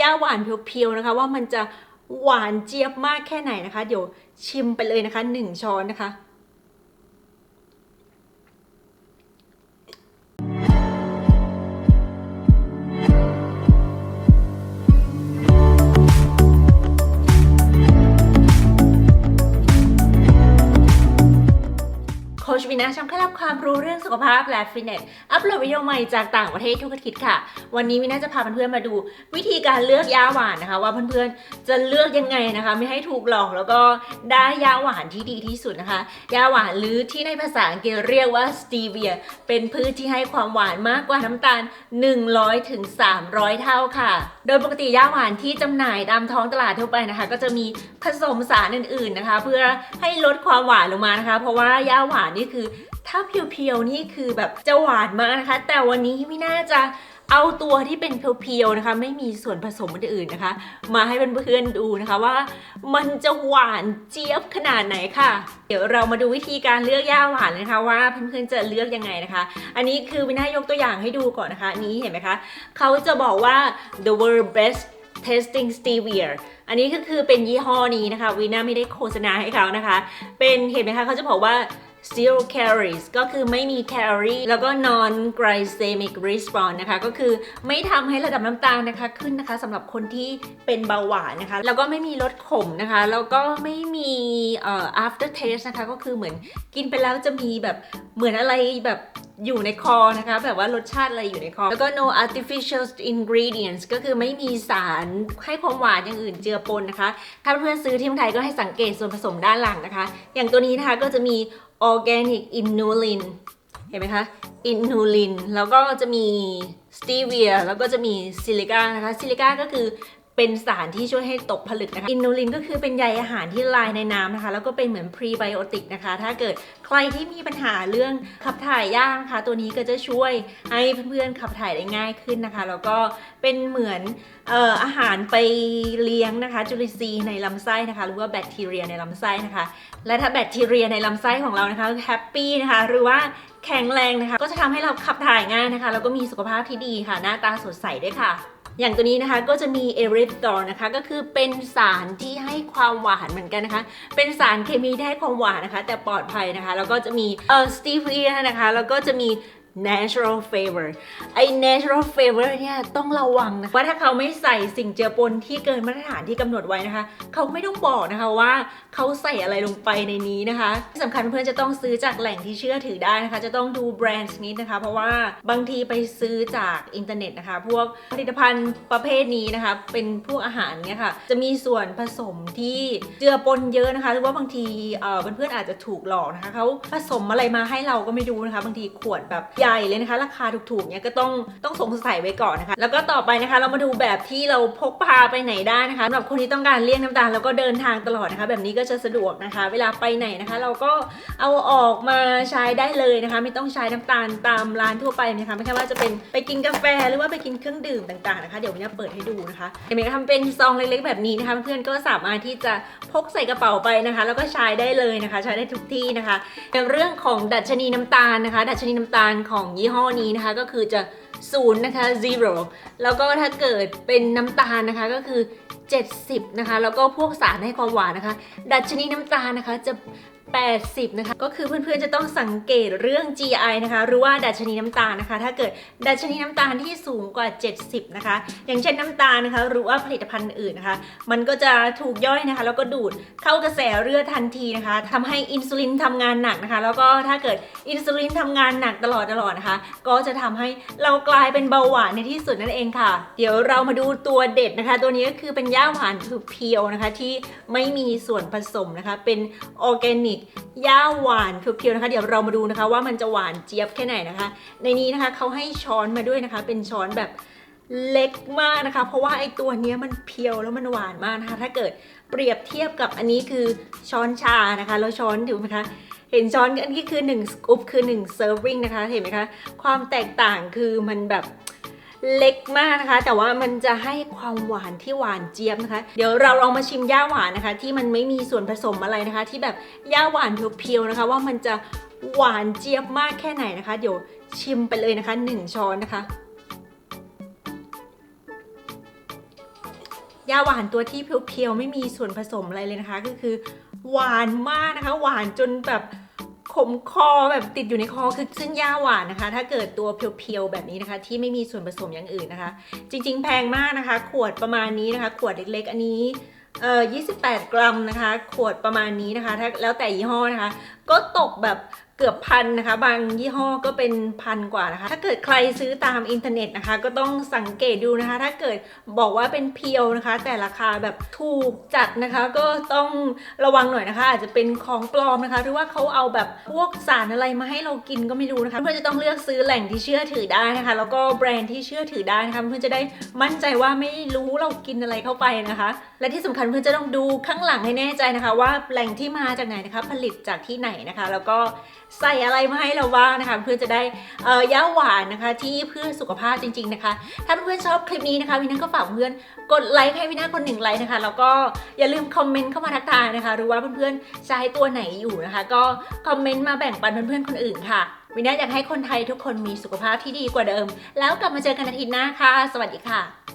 ย่าหวานเพียวๆนะคะ ว่ามันจะหวานเจี๊ยบมากแค่ไหนนะคะ เดี๋ยวชิมไปเลยนะคะหนึ่งช้อนนะคะ โคชวินาช่องเคล็ดลับความรู้เรื่องสุขภาพและฟิตเนส อัปโหลดวิดีโอใหม่จากต่างประเทศทุกอาทิตย์ค่ะ วันนี้วินาจะพาเพื่อนๆมาดู วิธีการเลือกยาหวานนะคะ ว่าเพื่อนๆจะเลือกยังไงนะคะ ไม่ให้ถูกหลอกแล้วก็ได้ยาหวานที่ดีที่สุดนะคะ ยาหวานหรือที่ในภาษาอังกฤษเรียกว่าสตีเวียเป็นพืชที่ให้ความหวานมากกว่าน้ำตาล 100ถึง300 เท่าค่ะ โดยปกติยาหวานที่จำหน่ายตามท้องตลาดทั่วไปนะคะ ก็จะมีผสมสารอื่น ๆนะคะ เพื่อให้ลดความหวานลงมานะคะ เพราะว่ายาหวานนี่คือ ถ้าเพียวๆนี่คือแบบจะหวานมากนะคะ แต่วันนี้ไม่น่าจะเอาตัวที่เป็นเพียวๆนะคะ ไม่มีส่วนผสมอื่นๆนะคะ มาให้เพื่อนๆดูนะคะว่า มันจะหวานเจี๊ยบขนาดไหนค่ะ เดี๋ยวเรามาดูวิธีการเลือกย่าหวานเลยนะคะว่าเพื่อนๆจะเลือกยังไงนะคะ อันนี้คือวินายกตัวอย่างให้ดูก่อนนะคะนี้เห็นไหมคะเขาจะบอกว่า the world best tasting stevia อันนี้ก็คือเป็นยี่ห้อนี้นะคะวีน่าไม่ได้โฆษณาให้เขานะคะ เป็นเห็นไหมคะเขาจะบอกว่า zero calories ก็คือไม่มีแคลอรี่แล้วก็ non glycemic response นะคะ ก็คือไม่ทำให้ระดับน้ำตาลนะคะขึ้นนะคะสำหรับคนที่เป็นเบาหวานนะคะ แล้วก็ไม่มีรสขมนะคะ แล้วก็ไม่มีเอ่อ after taste นะคะ ก็คือเหมือนกินไปแล้วจะมีแบบเหมือนอะไรแบบอยู่ในคอนะคะ แบบว่ารสชาติอะไรอยู่ในคอ แล้วก็ no artificial ingredients ก็คือไม่มีสารให้ความหวานอย่างอื่นเจือปนนะคะ ถ้าเพื่อนซื้อที่เมืองไทยก็ให้สังเกตส่วนผสมด้านหลังนะคะ อย่างตัวนี้นะคะก็จะมี organic inulin เห็นไหมคะ inulin แล้วก็จะมี stevia แล้วก็จะมีซิลิก้านะคะ ซิลิก้าก็คือ เป็นสารที่ช่วยให้ตกผลึกนะคะ อินูลินก็คือเป็นใยอาหารที่ลายในน้ำนะคะ แล้วก็เป็นเหมือนพรีไบโอติกนะคะ ถ้าเกิดใครที่มีปัญหาเรื่องขับถ่ายยากนะคะ ตัวนี้ก็จะช่วยให้เพื่อนๆขับถ่ายได้ง่ายขึ้นนะคะ แล้วก็เป็นเหมือนอออาหารไปเลี้ยงนะคะ จุลินทรีย์ในลำไส้นะคะ หรือว่าแบคทีเรียในลำไส้นะคะ และถ้าแบคทีเรียในลำไส้ของเรานะคะแฮปปี้นะคะ หรือว่าแข็งแรงนะคะ ก็จะทำให้เราขับถ่ายง่ายนะคะ แล้วก็มีสุขภาพที่ดีค่ะ หน้าตาสดใสด้วยค่ะ อย่างตัวนี้นะคะก็จะมีเอริทอลนะคะก็คือเป็นสารที่ให้ความหวานเหมือนกันนะคะ เป็นสารเคมีที่ให้ความหวานนะคะ แต่ปลอดภัยนะคะ แล้วก็จะมีเอ่อสตีเรียนะคะแล้วก็จะมี natural flavor ไอ้ natural flavor เนี่ยต้องระวังนะว่าถ้าเขาไม่ใส่สิ่งเจือปนที่เกินมาตรฐานที่กำหนดไว้นะคะ เขาไม่ต้องบอกนะคะว่าเขาใส่อะไรลงไปในนี้นะคะที่สำคัญเพื่อนจะต้องซื้อจากแหล่งที่เชื่อถือได้นะคะ จะต้องดูแบรนด์นิดนะคะ เพราะว่าบางทีไปซื้อจากอินเทอร์เน็ตนะคะ พวกผลิตภัณฑ์ประเภทนี้นะคะ เป็นพวกอาหารเนี่ยค่ะ จะมีส่วนผสมที่เจือปนเยอะนะคะ หรือว่าบางทีเอ่อเพื่อนๆอาจจะถูกหลอกนะคะเขาผสมอะไรมาให้เราก็ไม่รู้นะคะ บางทีขวดแบบใหญ่เลยนะคะ ราคาถูกๆเนี่ยก็ต้องต้องสงสัยไว้ก่อนนะคะ แล้วก็ต่อไปนะคะ เรามาดูแบบที่เราพกพาไปไหนได้นะคะสำหรับคนที่ต้องการเลี่ยงน้ำตาลแล้วก็เดินทางตลอดนะคะ แบบนี้ก็จะสะดวกนะคะ เวลาไปไหนนะคะ เราก็เอาออกมาใช้ได้เลยนะคะ ไม่ต้องใช้น้ำตาลตามร้านทั่วไปนะคะ ไม่ใช่ว่าจะเป็นไปกินกาแฟหรือว่าไปกินเครื่องดื่มต่างๆนะคะเดี๋ยววินาเปิดให้ดูนะคะเห็นไหมคะทำเป็นซองเล็กๆแบบนี้นะคะ เพื่อนๆก็สามารถที่จะพกใส่กระเป๋าไปนะคะ แล้วก็ใช้ได้เลยนะคะ ใช้ได้ทุกที่นะคะในเรื่องของดัชนีน้ำตาลนะคะ ดัชนีน้ำตาลของของยี่ห้อนี้นะคะก็คือจะศูนย์นะคะ zero แล้วก็ถ้าเกิดเป็นน้ำตาลนะคะก็คือ 70 นะคะ แล้วก็พวกสารให้ความหวานนะคะ ดัชนีน้ำตาลนะคะจะ 80 นะคะ ก็คือเพื่อนๆจะต้องสังเกตเรื่อง GI นะคะ หรือว่าดัชนีน้ำตาลนะคะ ถ้าเกิดดัชนีน้ำตาลที่สูงกว่า 70 นะคะ อย่างเช่นน้ำตาลนะคะ หรือว่าผลิตภัณฑ์อื่นนะคะ มันก็จะถูกย่อยนะคะ แล้วก็ดูดเข้ากระแสเลือดทันทีนะคะทำให้อินซูลินทำงานหนักนะคะ แล้วก็ถ้าเกิดอินซูลินทำงานหนักตลอดตลอดนะคะ ก็จะทำให้เรากลายเป็นเบาหวานในที่สุดนั่นเองค่ะ เดี๋ยวเรามาดูตัวเด็ดนะคะ ตัวนี้ก็คือเป็นย่าหวานเพียวนะคะที่ไม่มีส่วนผสมนะคะ เป็นออร์แกนิกย่าหวานเพียวๆนะคะ เดี๋ยวเรามาดูนะคะ ว่ามันจะหวานเจี๊ยบแค่ไหนนะคะ ในนี้นะคะเขาให้ช้อนมาด้วยนะคะ เป็นช้อนแบบเล็กมากนะคะ เพราะว่าไอตัวนี้มันเพียวแล้วมันหวานมากนะคะ ถ้าเกิดเปรียบเทียบกับอันนี้คือช้อนชานะคะ แล้วช้อนดูไหมคะ เห็นช้อนอันนี้คือ1สกู๊ปคือ1 serving นะคะ เห็นไหมคะ ความแตกต่างคือมันแบบ เล็กมากนะคะ แต่ว่ามันจะให้ความหวานที่หวานเจี๊ยบนะคะ เดี๋ยวเราลองมาชิมย่าหวานนะคะ ที่มันไม่มีส่วนผสมอะไรนะคะ ที่แบบย่าหวานเพียวๆนะคะ ว่ามันจะหวานเจี๊ยบมากแค่ไหนนะคะ เดี๋ยวชิมไปเลยนะคะหนึ่งช้อนนะคะยาหวานตัวที่เพียวๆไม่มีส่วนผสมอะไรเลยนะคะ ก็คือหวานมากนะคะ หวานจนแบบ ขมคอแบบติดอยู่ในคอคือซึ่งยาหวานนะคะ ถ้าเกิดตัวเพียวๆแบบนี้นะคะ ที่ไม่มีส่วนผสมอย่างอื่นนะคะ จริง ๆ แพงมากนะคะ ขวดประมาณนี้นะคะ ขวดเล็กๆ อันนี้เอ่อ28 กรัมนะคะ ขวดประมาณนี้นะคะถ้าแล้วแต่ยี่ห้อนะคะ ก็ตกแบบ เกือบพันนะคะ บางยี่ห้อก็เป็นพันกว่านะคะ ถ้าเกิดใครซื้อตามอินเทอร์เน็ตนะคะ ก็ต้องสังเกตดูนะคะ ถ้าเกิดบอกว่าเป็นเพียวนะคะ แต่ราคาแบบถูกจัดนะคะ ก็ต้องระวังหน่อยนะคะ อาจจะเป็นของปลอมนะคะ หรือว่าเขาเอาแบบพวกสารอะไรมาให้เรากินก็ไม่รู้นะคะเพื่อนจะต้องเลือกซื้อแหล่งที่เชื่อถือได้นะคะ แล้วก็แบรนด์ที่เชื่อถือได้นะคะเพื่อนจะได้มั่นใจว่าไม่รู้เรากินอะไรเข้าไปนะคะ และที่สำคัญเพื่อนจะต้องดูข้างหลังให้แน่ใจนะคะ ว่าแหล่งที่มาจากไหนนะคะ ผลิตจากที่ไหนนะคะ แล้วก็ใส่อะไรมาให้เราบ้างนะคะ เพื่อจะได้เอ่อย่าหวานนะคะ ที่เพื่อสุขภาพจริง ๆนะคะ ถ้าเพื่อนๆชอบคลิปนี้นะคะวินาก็ฝากเพื่อนกดไลค์ให้วินาคนหนึ่งไลค์นะคะแล้วก็อย่าลืมคอมเมนต์เข้ามาทักทายนะคะหรือว่าเพื่อนๆใช้ตัวไหนอยู่นะคะ ก็คอมเมนต์มาแบ่งปันเพื่อนๆคนอื่นค่ะวินาอยากให้คนไทยทุกคนมีสุขภาพที่ดีกว่าเดิม แล้วกลับมาเจอกันอาทิตย์หน้าค่ะ สวัสดีค่ะ